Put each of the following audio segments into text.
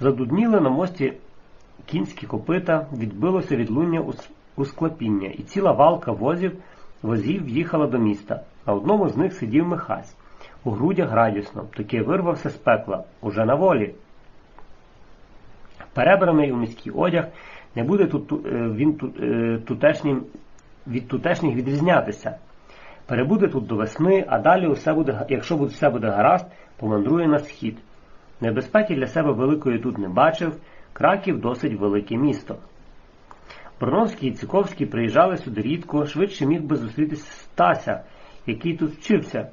Задудніли на мості кінські копита, відбилося відлуння ус- усклепіння, і ціла валка возів возів в'їхала до міста. На одному з них сидів Михась. У грудях радісно, таки вирвався з пекла, уже на волі. Перебраний у міський одяг, не буде тут, е, він тут, е, тутешнім, від тутешніх відрізнятися. Перебуде тут до весни, а далі усе буде, якщо все буде гаразд, помандрує на схід. Небезпеки для себе великої тут не бачив, Краків досить велике місто. Броновський і Циковський приїжджали сюди рідко, швидше міг би зустрітися Стася, який тут вчився.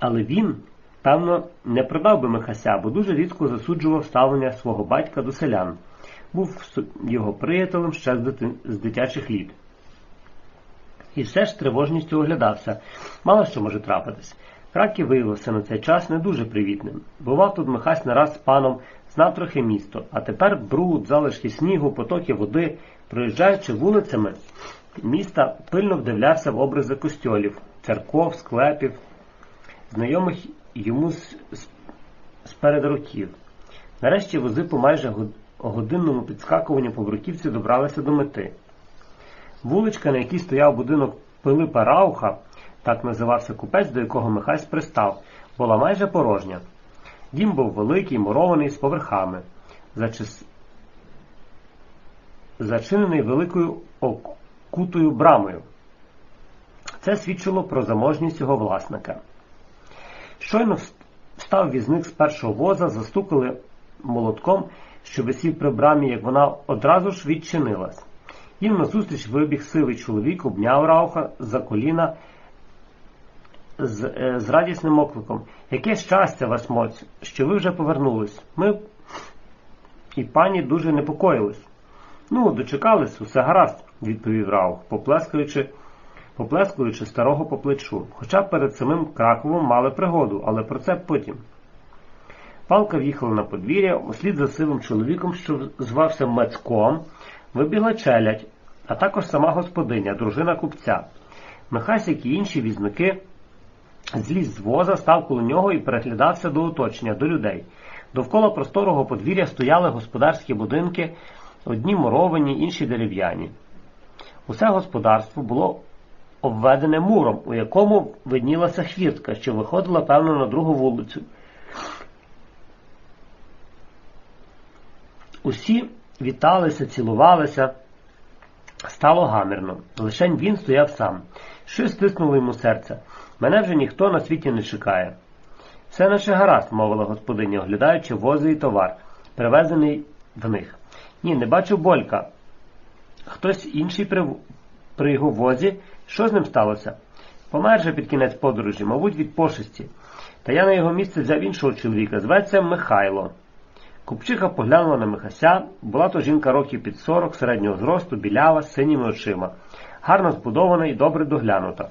Але він, певно, не продав би Михася, бо дуже рідко засуджував ставлення свого батька до селян. Був його приятелем ще з, дитячих літ. І все ж тривожністю оглядався. Мало що може трапитись. Краків виявився на цей час не дуже привітним. Бував тут Михась не раз з паном, знав трохи місто, а тепер бруд, залишки снігу, потоки води, проїжджаючи вулицями міста, пильно вдивлявся в образи костьолів, церков, склепів, знайомих йому з, з, сперед років. Нарешті вози по майже годинному підскакуванню по бруківці добралися до мети. Вуличка, на якій стояв будинок Пилипа Рауха, так називався купець, до якого Михась пристав, була майже порожня. Дім був великий, мурований з поверхами, зачис... зачинений великою окутою брамою. Це свідчило про заможність його власника. Щойно вс- встав візник з першого воза, застукали молотком, що висів при брамі, як вона одразу ж відчинилась. Їм назустріч вибіг сивий чоловік, обняв Рауха за коліна з, е, з радісним окликом. Яке щастя вас, моць, що ви вже повернулись. Ми і пані дуже непокоїлись. Ну, дочекались, усе гаразд, відповів Раух, поплескуючи, поплескуючи старого по плечу. Хоча перед самим Краковом мали пригоду, але про це потім. Палка в'їхала на подвір'я, услід за сивим чоловіком, що звався Мецьком, вибігла челядь, а також сама господиня, дружина купця. Михась, як і інші візники, зліз з воза, став коло нього і переглядався до оточення, до людей. Довкола просторого подвір'я стояли господарські будинки, одні муровані, інші дерев'яні. Усе господарство було обведене муром, у якому виднілася хвіртка, що виходила, певно, на другу вулицю. Усі віталися, цілувалися. Стало гамірно. Лишень він стояв сам. Щось стиснуло йому серце. Мене вже ніхто на світі не чекає. Все наче гаразд, мовила господиня, оглядаючи вози і товар, привезений в них. Ні, не бачу Болька. Хтось інший при, при його возі. Що з ним сталося? Помер же під кінець подорожі, мабуть, від пошесті. Та я на його місце взяв іншого чоловіка, зветься Михайло. Купчиха поглянула на Михася, була то жінка років під сорок, середнього зросту, білява, з синіми очима, гарно збудована і добре доглянута.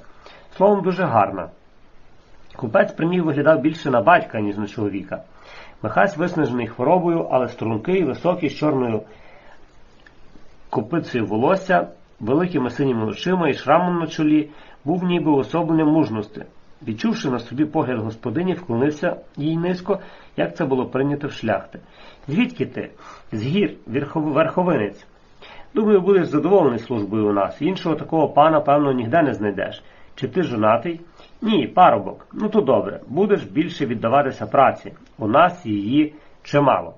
Словом, дуже гарна. Купець при ній виглядав більше на батька, ніж на чоловіка. Михась виснажений хворобою, але стрункий, високий, з чорною копицею волосся, великими синіми очима і шрамом на чолі, був ніби уособленням мужності. Відчувши на собі погляд господині, вклонився їй низько, як це було прийнято в шляхти. Звідки ти? З гір, верховинець. Думаю, будеш задоволений службою у нас. Іншого такого пана, певно, ніде не знайдеш. Чи ти жонатий? Ні, парубок. Ну то добре. Будеш більше віддаватися праці. У нас її чимало.